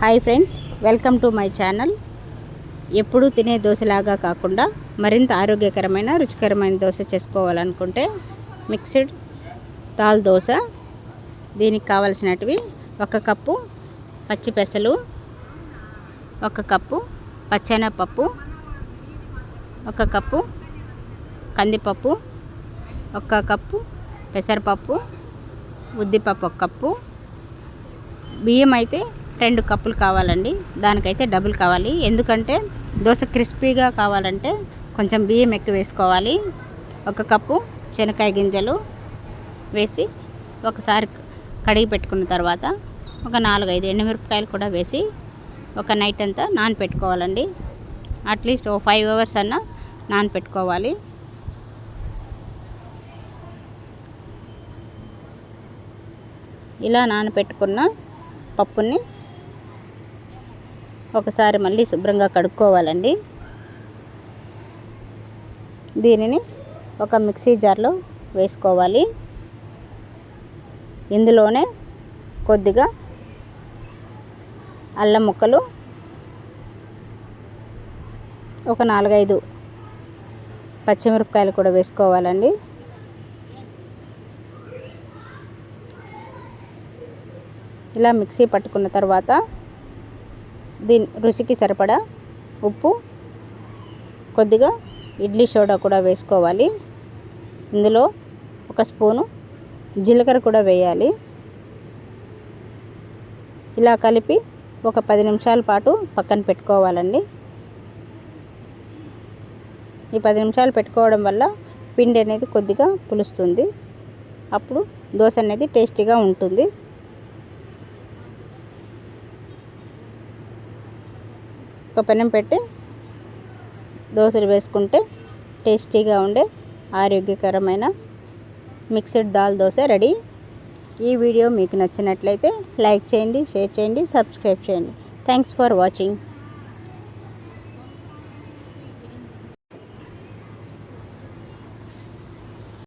Hi friends welcome to my channel ఎప్పుడూ తినే దోశలాగా కాకుండా మరింత ఆరోగ్యకరమైన రుచికరమైన దోశ చేసుకోవాలనుకుంటే మిక్స్డ్ దాల్ దోశ. దీనికి కావలసినటివి ఒక కప్పు పచ్చి పెసలు ఒక కప్పు పచ్చెనపప్పు ఒక కప్పు కందిపప్పు ఒక కప్పు పెసరపప్పు ఉద్దిపప్పు ఒక కప్పు. బియ్యం అయితే రెండు కప్పులు కావాలండి. దానికైతే డబుల్ కావాలి. ఎందుకంటే దోశ క్రిస్పీగా కావాలంటే కొంచెం బియ్యం ఎక్కువ వేసుకోవాలి. ఒక కప్పు శనక్కాయ గింజలు వేసి ఒకసారి కడిగి పెట్టుకున్న తర్వాత ఒక నాలుగైదు ఎండుమిరపకాయలు కూడా వేసి ఒక నైట్ అంతా నానపెట్టుకోవాలండి. అట్లీస్ట్ ఓ ఫైవ్ అవర్స్ అన్నా నానపెట్టుకోవాలి. ఇలా నానపెట్టుకున్న పప్పుని ఒకసారి మళ్ళీ శుభ్రంగా కడుక్కోవాలండి. దీనిని ఒక మిక్సీ జార్లో వేసుకోవాలి. ఇందులోనే కొద్దిగా అల్లం ముక్కలు ఒక నాలుగైదు పచ్చిమిరపకాయలు కూడా వేసుకోవాలండి. ఇలా మిక్సీ పట్టుకున్న తర్వాత దీని రుచికి సరిపడా ఉప్పు కొద్దిగా ఇడ్లీ సోడా కూడా వేసుకోవాలి. ఇందులో ఒక స్పూను జీలకర్ర కూడా వేయాలి. ఇలా కలిపి ఒక పది నిమిషాల పాటు పక్కన పెట్టుకోవాలండి. ఈ పది నిమిషాలు పెట్టుకోవడం వల్ల పిండి అనేది కొద్దిగా పులుస్తుంది. అప్పుడు దోశ అనేది టేస్టీగా ఉంటుంది. ఒక పెనం పెట్టి దోశలు వేసుకుంటే టేస్టీగా ఉండే ఆరోగ్యకరమైన మిక్స్డ్ దాల్ దోశ రెడీ. ఈ వీడియో మీకు నచ్చినట్లయితే లైక్ చేయండి షేర్ చేయండి సబ్స్క్రైబ్ చేయండి. Thanks for watching.